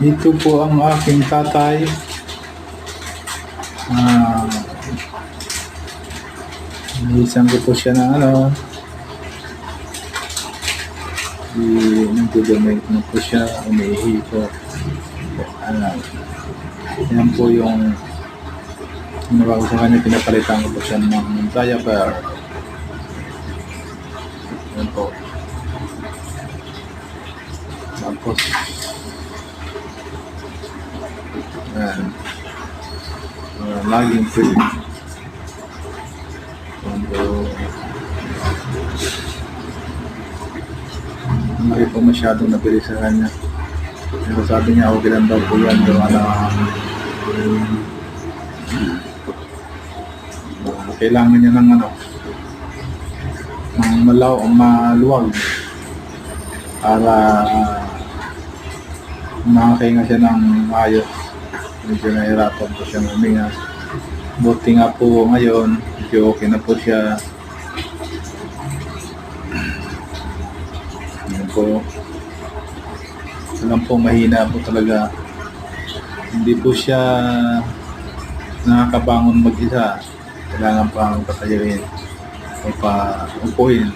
Dito po ang aking tatay. Ah, Nisan ko po siya ng ano. Di, nagdodonate na po siya. Umiihi po. Ano, yan po yung ginawa ko sa kanya. Pinapalitan ko po siya ng diaper. Yan po. Tapos, yan. Uh, laging free. Quando hindi po masyadong nabili sa kanya. Pero sabi niya, okay lang daw po yan. Gawa na uh, kailangan niya ng ano, ng malaw, maluwag para uh, makakahinga siya ng ayos. Medyo nahirapan po siyang huminga. Buti nga po ngayon, medyo okay na po siya. Yan po. Alam po, mahina po talaga. Hindi po siya nakakabangon mag-isa. Kailangan pang patayuin o pa upuin.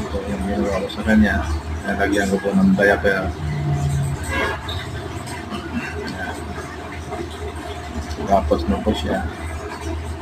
Ito yung ginawa ko sa kanya. Nalagyan ko po ng diaper. Tapos na po siya.